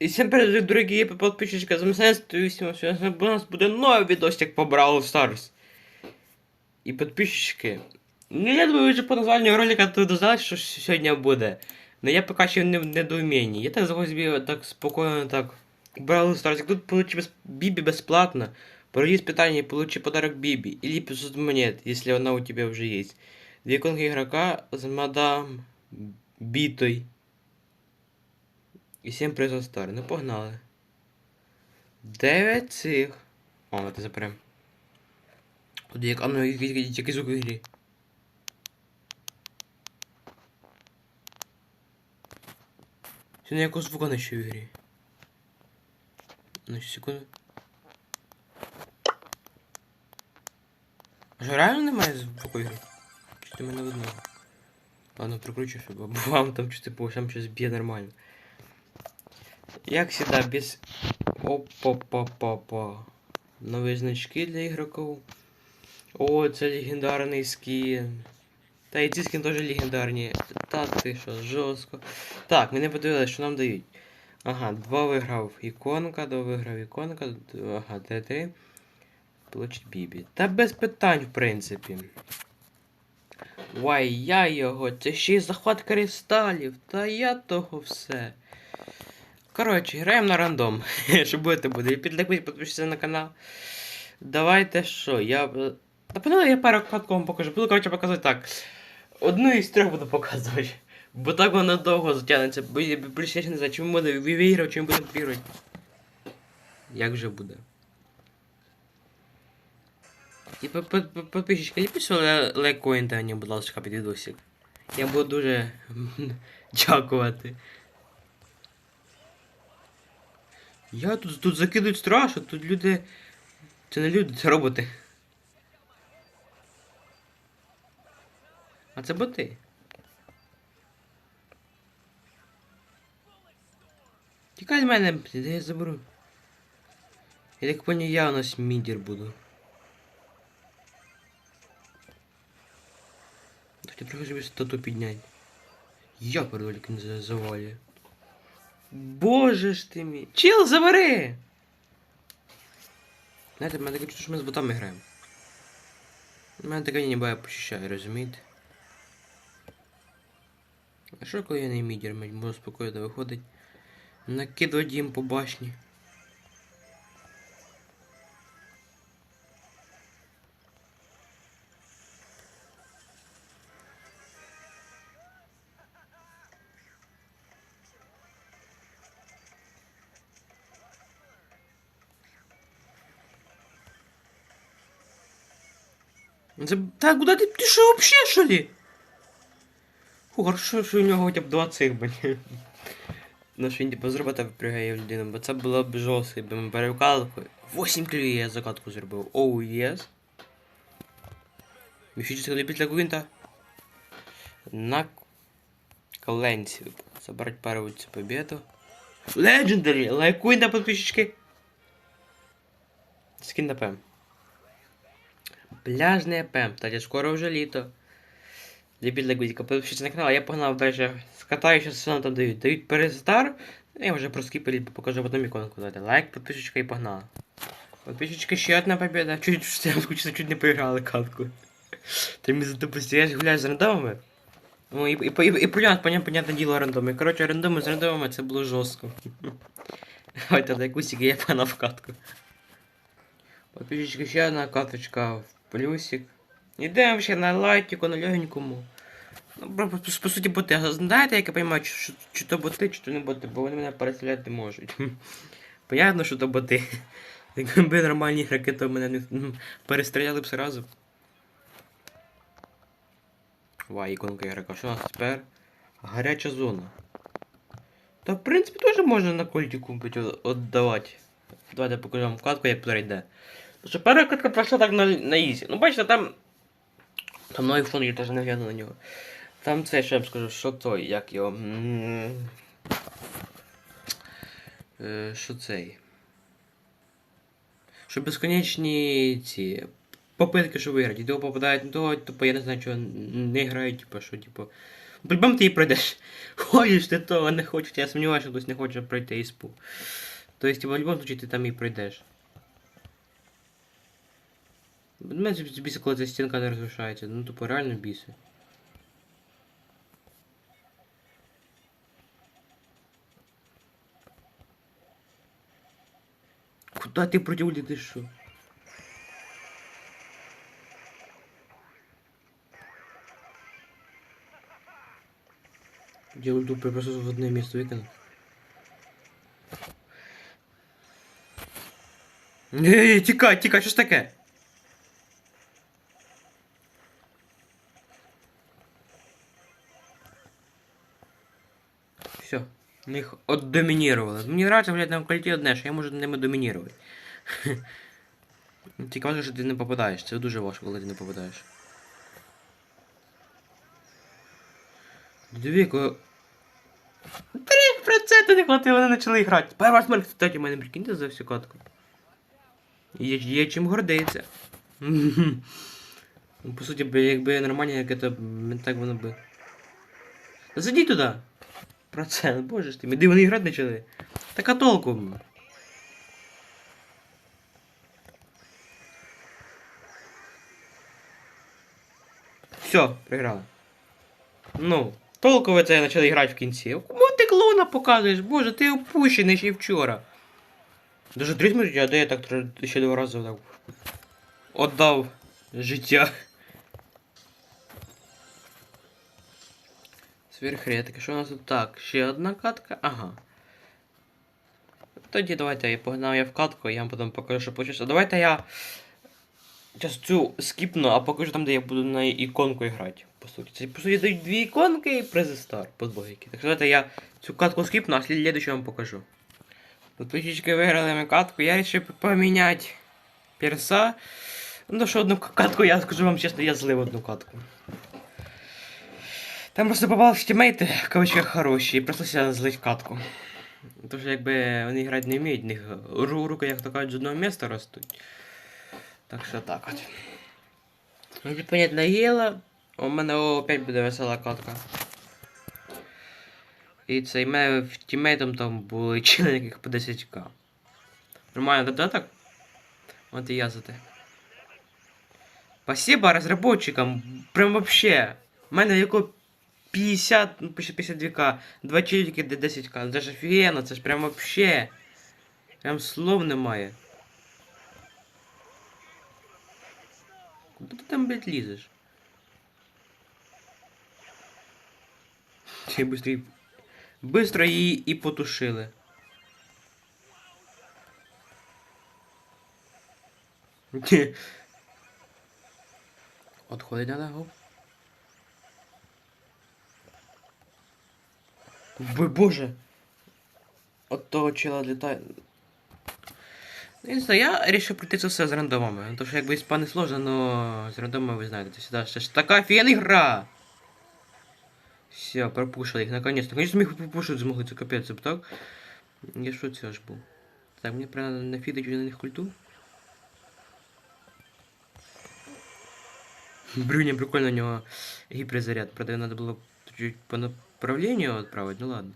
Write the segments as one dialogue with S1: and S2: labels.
S1: І всім привіт, дорогі подписчики, з Мсенствую, сьогодні у нас буде новий відосик по Brawl Stars. І підписчики. Ну, я думаю, ви вже по названню ролика тут знали, що сьогодні буде. Но я поки ще не в недоумінні. Я так захотів собі так спокійно так. Brawl Stars, тут получи без... Биби бесплатно. Пройди испытание и получи подарок Биби. Или 500 монет, если она у тебя уже есть. Две иконки игрока с мадам Битой. І 7 призов стар. Ну погнали. 9 цих. О, ти запрям. Тут як, а ну який звук в ігрі. Сьогодні якого звука не ще в ігрі. Ну, секунду. А що реально немає звуку в ігрі? Чи ти мене видно? Ладно, прикручу, щоб вам там чути по ушам щось б'є нормально. Як всегда, без... Опа-па-па-па. Нові значки для ігроків. О, це легендарний скін. Та і ці скін теж легендарні. Та ти що, жорстко. Так, ми подивилися, що нам дають. Ага, два виграв іконка, два виграв іконка, ага, три-три. Получить Бібі. Та без питань, в принципі. Вай, я його, це ще й захват кристалів, та я того все. Коротше, граємо на рандом. Що будете буде. Підликуйте, підпишіться на канал. Давайте що, я. Напевно, я пару вам покажу. Буду, коротше, показувати так. Одну із трьох буду показувати. Бо так воно довго затягнеться. Бо я більше не знаю, чим буде виграв, чим буде пірувати. Як же буде. По- підписчики, підписуйте лайкоін та мені, будь ласка, під відосик. Я буду дуже дякувати. Я тут, тут закидують страшно, тут люди. Це не люди, це роботи. А це боти. Тікай з мене, де я заберу. Я так понял, я у нас мідір буду. Трохи собі стату підняти. Я передолік не за- завалює. Боже ж ти мій. Чіл, забери! Знаєте, в мене таке чувство, що ми з ботами граємо. У мене таке не я почищаю, розумієте? А що коли я не мідір, можу спокійно виходить. Накидувати їм по башні. Так, куди ти пішов вообще, що ли? Хорошо, що у нього хоча б два цих, блін. Ну, що він типу з робота випрягає людину, бо це було б жорстко, якби ми перевкалкою. 8 клює я закатку зробив. Оу, єс. Міфічний дебіт для Гвинта. На коленці. Забрать пару цю победу. Легендарі! Лайкуй на подписчики. Скін на ПМ. Пляжний ПМ. Кстати, скоро вже літо. Любіть для гудіка, подпишіться на канал, а я погнав далі. Скатаю, що все там дають. Дають перестар. Я вже проскіпали, покажу потім іконку дати. Лайк, подписочка і погнали. Подписчика ще одна победа. Чуть чуть, чуть не поіграли катку. Ти мені затуписті, я гуляю з рандомами. Ну і, і, і, і понятно, понятне діло рандоми. Коротше, рандоми з рандомами це було жорстко. Давайте лайкусик, я погнав в катку. Подписчика ще одна каточка в плюсик. Ідемо ще на лайтику, на легенькому. Ну, по, суті, боти. Знаєте, як я розумію, чи, чи то боти, чи то не боти, бо вони мене переселяти не можуть. Понятно, що то боти. Якби нормальні ігроки, то мене не м, перестріляли б сразу. Вай, іконка ігрока. Що у нас тепер? Гаряча зона. Та в принципі теж можна на кольтику віддавати. Давайте покажу вам вкладку, як пройде. Тому що перша катка пройшла так на, на ізі. Ну бачите, там. Там новий фон, я теж не гляну на нього. Там це, що я вам скажу, що той, як його. Е, що цей? Що безконечні ці попитки, що виграти. І того попадають на того, типу, я не знаю, чого не грають, типу, що, типу. По-любому ти її пройдеш. Хочеш ти того, не хочеш, я сумніваюся, що хтось не хоче пройти іспу. Тобто, в будь-якому случае ти там і пройдеш. Мене біси, коли ця стінка не розрушається. Ну, тупо реально біси. Куда ты против ты что? Я ульту просто в одне місце викинув. Ні, тікай, тікай, що ж таке? Все, ми їх отдомінірували. Мені нравится, блядь, на кольті одне, що я можу ними домінірувати. Тільки важко, що ти не попадаєш. Це дуже важко, коли ти не попадаєш. Диви, коли... 3% не хватило, вони почали грати. Перша смерть, кстати, в мене прикиньте за всю катку. Є, є чим гордиться. Ну, По суті, якби нормально, як це, так воно би. Зайди туди. Процент, боже ж ти, де вони грати почали. Так а толку? Все, програли. Ну, толку ви це почали грати в кінці. Кому ти клоуна показуєш? Боже, ти опущений ще вчора. Даже три смотрите, а де я так ще два рази. Отдав життя. Сверхредки. Що у нас тут так? Ще одна катка? Ага. Тоді давайте я погнав я в катку, я вам потім покажу, що почався. Давайте я зараз цю скіпну, а покажу там, де я буду на іконку грати. По суті. Це по суті дають дві іконки і призи стар позбогики. Так що давайте я цю катку скіпну, а слідчу вам покажу. Подписчики виграли ми катку, я вирішив поміняти перса. Ну, що одну катку, я скажу вам чесно, я злив одну катку. Там просто попали тімейти, кавичках хороші, і прийшлося злить катку. Що якби вони грати не вміють, в них ру- руки, як то кажуть, з одного міста ростуть. Так що так от. Ну, Відповідь наїла. У мене опять буде весела катка. І цей мене в тімейтом там були чили яких по 10к. Нормально додаток? Вот и я за те. Спасибо разработчикам. Прям вообще. У мене яко 50, ну почти 52к. Два чилики до 10к. Це ж офігенно, це ж прям вообще. Прям слов немає. Куди ти там, блядь, лізеш? Чи быстрее Быстро її і потушили. Отходить надо, гоп. Ой, боже. От того чела літає. Ну, Не знаю, я вирішив пройти це все з рандомами. Тому що якби іспани сложно, но з рандомами ви знаєте, це сюди ще ж така офігенна гра. Все, пропушили їх, наконец-то. Наконец-то ми їх пропушити змогли, це капець, так. Я що це аж був? Так, мені треба нафідати на них культу. Брюня прикольно, у нього гіперзаряд. Правда, надо було чуть по направлению отправить, ну ладно.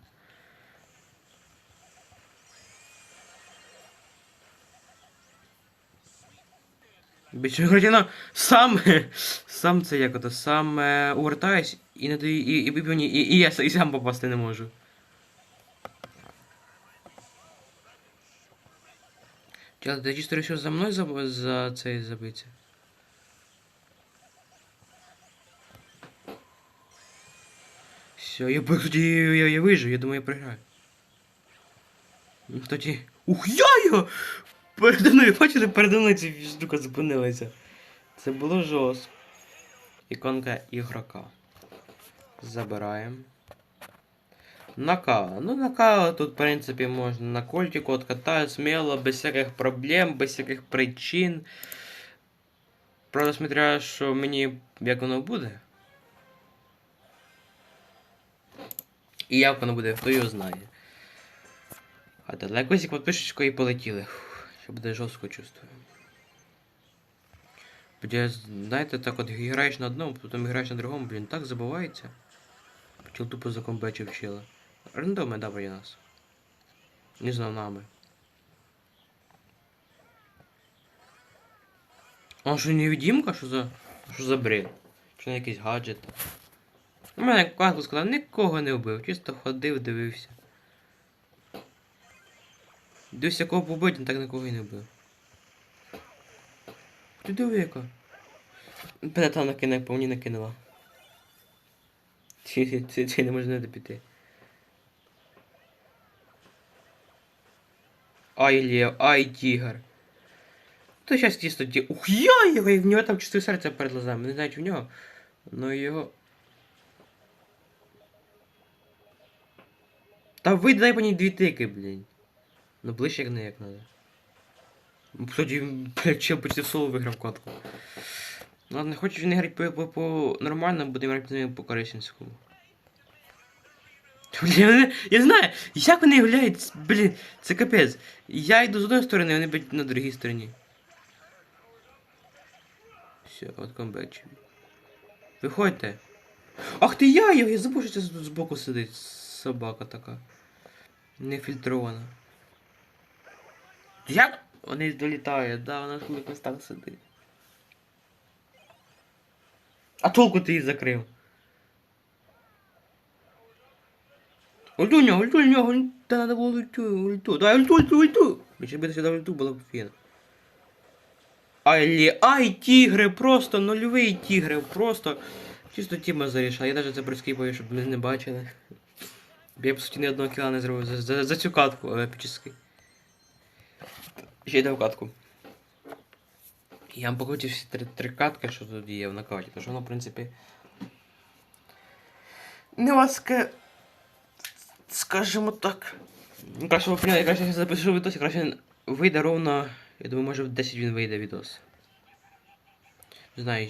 S1: Більше Градіна сам, сам це як ото, сам е, увертаюсь і не даю, і, і, і, і, і, я і сам попасти не можу. Чел, ти чисто вирішив за мною за, за цей забитися? Все, я, б- тоді я, я вижу, я думаю, я програю. Ну, Тоді... Ух, я його! Передо мною, бачите, передо мною ця штука зупинилася. Це було жорстко. Іконка ігрока. Забираємо. Накала. Ну, накала тут, в принципі, можна на кольтику откатаю смело, без всяких проблем, без всяких причин. Правда, смотря, що мені як воно буде. І як воно буде, хто його знає. А далеко зі підпишечко і полетіли. Фух, ще буде жорстко чувствую. Бо знаєте, так от граєш на одному, потім граєш на другому, блін, так забувається. Чел тупо за закомбечив чела. Рандоми добрі нас. Не знав нами. А що невидимка? Що за. Що за бред? Чи на якийсь гаджет? У мене Каглу сказав, нікого не вбив, чисто ходив, дивився. Дивився кого побити, так нікого і не вбив. Ти диви яка. Мене накине, по мені накинула. Ці, ці, ці не можна не піти. Ай, лев, ай, тигр. То сейчас тісто ті. Ух, я його, і в нього там чисте серце перед глазами. Не знаю, чи в нього. Но його. Та вийди, дай по ній дві тики, блін. Ну ближче як не як надо. Кстати, блядь, чел почти в соло виграв катку. Ну ладно, хочеш він грати по, по, по нормальному, будемо грати з ним по корейському. Блін, я знаю, як вони гуляють, блін, це капець. Я йду з одної сторони, вони б'ють на другій стороні. Все, от комбеч. Виходьте. Ах ти я я забув, що це тут збоку сидить. Собака така. Нефільтрована. Як? Вони долітають, да, вона ж в містах сидить. А толку ти її закрив? Ульту в нього, ульту в надо було ульту, ульту. Давай ульту, ульту, ульту. Якщо би сюди ульту, було б фіно. Айлі, ай, тігри, просто нульовий тігри, просто. Чисто тіма зарішала. Я навіть це прискіпаю, щоб ми не бачили. Я, по суті, ні одного кіла не зробив за, за, за цю катку епічний. Ще й дав катку. Я вам покрутив всі три, три катки, що тут є в накаті, тож воно, в принципі. Не ласка. Скажімо так. Ну, Краще ви поняли, я запишу відос, і він вийде ровно. Я думаю, може в 10 він вийде відос. Не знаю.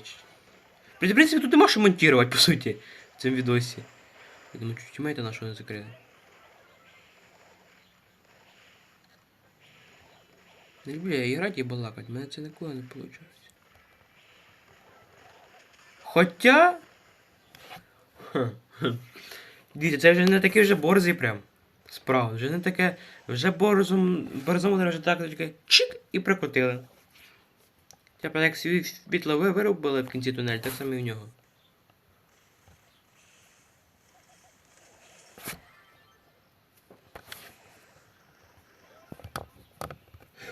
S1: В принципі, тут не можеш монтувати, по суті, в цьому відосі. Я думаю, чуть маєте на що не закрили. Не люблю я грати і в мене це ніколи не виходить. Хоча. Дивіться, це вже не такий вже борзий прям. Справа, вже не таке. Вже борзом. Борзом вже так таке чик і прикотили. Тепер як свій світло ви виробили в кінці тунель, так само і в нього.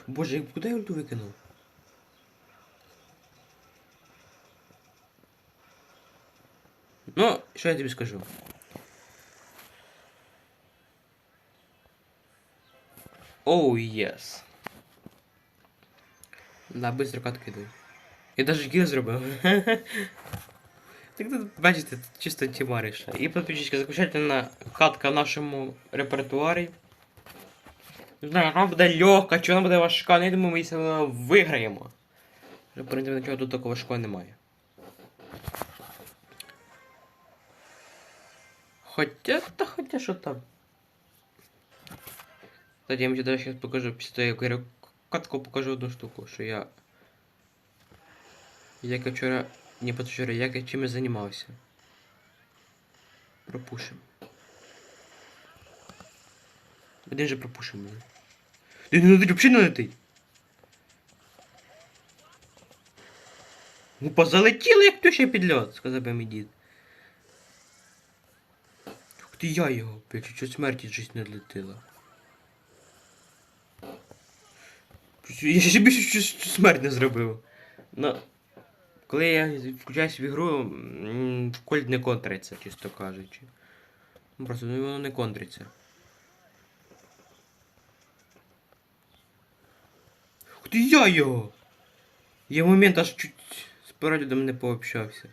S1: Боже, куди я ульту викинув? Ну, що я тобі скажу? Оу, єс. Да, быстро кидаю. Я даже гіл зробив. Так тут, бачите, чисто тімаріша. І підписчики, заключательна катка в нашому репертуарі. Не знаю, вона буде легка, чи вона буде важка, не думаю, ми її все виграємо. В принципі, нічого тут такого важкого немає. Хоча, та хоча що там. Кстати, я вам даже сейчас покажу, після того, я катку покажу одну штуку, що я... Як я вчора... Не позавчора, як я чим я займався. Пропушим. Один же пропушим Ти не летить, взагалі не летить. Ну позалетіли, як тощий підльот, сказав би мій дід. Ух я його, блядь, що смерті щось не летила. Я ще більше щось смерть не зробив. Ну, коли я включаюсь в ігру, кольт не контриться, чисто кажучи. Ну, Просто ну, воно не контриться. Ти я його! Я в момент аж чуть з переглядом не пообщався.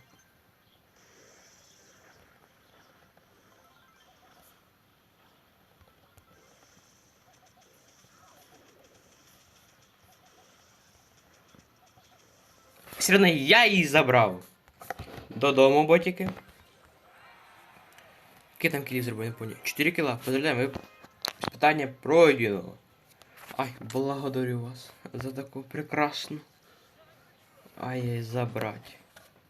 S1: Все одно я її забрав. Додому, ботики. Які там кілі зробив, не поняв. 4 кіла. Поздравляємо, ви питання пройдено. Ай, благодарю вас за таку прекрасну. Ай, забрать.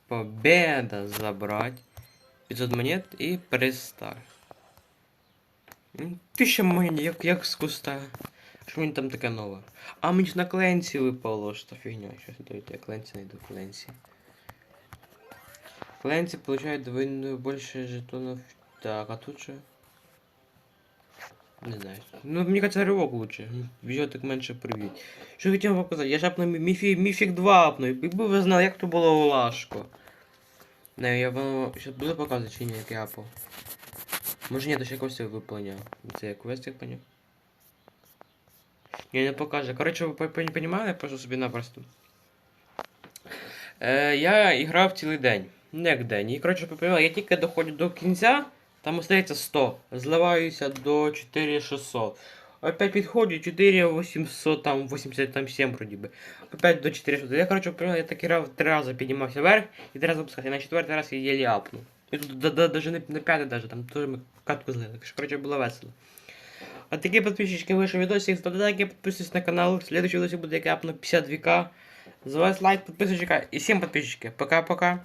S1: Победа забрать. 500 монет і перестар. М, Тисяча монет, як, як з куста. Що мені там таке нове? А мені ж на кленці випало, що фігня. Щас дайте, я кленці знайду кленці. Кленці получають двойно більше жетонів. Так, а тут що? Не знаю. Ну, мені кажется, ривок лучше. Б'є так менше привіт. Що хотів вам показати? Я ж апнув міфі, міфік 2 апнув. Якби ви знали, як то було важко. Не, я вам зараз буду показувати, чи ні, як я апав. Може ні, то ще якось виповняв. Це як квест, як поняв. Ні, не покаже. Коротше, ви не розуміли, я просто собі напросто. Е, я грав цілий день. Не як день. І коротше, попивав, я тільки доходжу до кінця, там остається 100. Зливаюся до 4600. Опять підходжу 4800, там 87 вроді би. Опять до 400. Я, попивав, я так грав три рази піднімався вверх і три рази опускався. І на четвертий раз я єлі апнув. І тут да- да- даже не на п'ятий даже, там теж ми катку злили. Коротше, було весело. А такі підписчики вийшов відосик, ставте лайки, підписуйтесь на канал. Следующий відосик буде як я апну 52к. За лайк, підписочка і всім підписчики. Пока-пока.